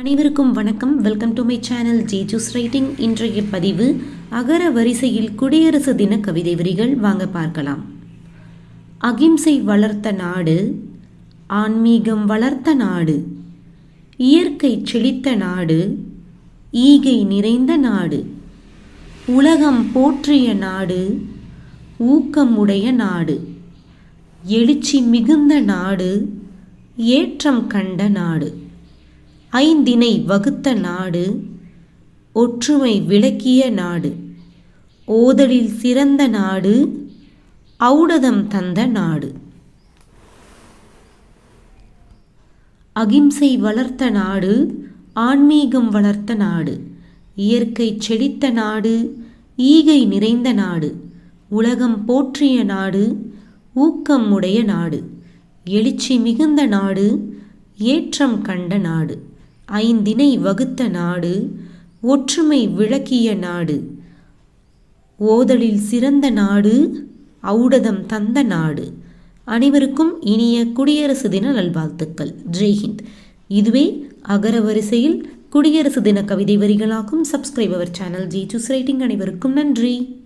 அனைவருக்கும் வணக்கம். Welcome to my channel ஜேஜூஸ் ரைட்டிங் இன்றைய பதிவு அகர வரிசையில் குடியரசு தின கவிதை வரிகள். வாங்க பார்க்கலாம். அகிம்சை வளர்த்த நாடு ஆன்மீகம் வளர்த்த நாடு இயற்கை செழித்த நாடு ஈகை நிறைந்த நாடு உலகம் போற்றிய நாடு ஊக்கமுடைய நாடு எழுச்சி மிகுந்த நாடு ஏற்றம் கண்ட நாடு. ஐந்தினை வகுத்த நாடு ஒற்றுமை விளக்கிய நாடு. ஓதலில் சிறந்த நாடு ஔடதம் தந்த நாடு. அகிம்சை வளர்த்த நாடு ஆன்மீகம் வளர்த்த நாடு. இயற்கை செழித்த நாடு ஈகை நிறைந்த நாடு. உலகம் போற்றிய நாடு ஊக்கம் உடைய நாடு. எழுச்சி மிகுந்த நாடு ஏற்றம் கண்ட நாடு. ஐந்தினை வகுத்த நாடு ஒற்றுமை விளக்கிய நாடு. ஓதலில் சிறந்த நாடு ஔடதம் தந்த நாடு. அனைவருக்கும் இனிய குடியரசு தின நல்வாழ்த்துக்கள். ஜெய்ஹிந்த். இதுவே அகர வரிசையில் குடியரசு தின கவிதை வரிகளாகும். சப்ஸ்கிரைப் அவர் சேனல் ஜி சூஸ் ரைட்டிங் அனைவருக்கும் நன்றி.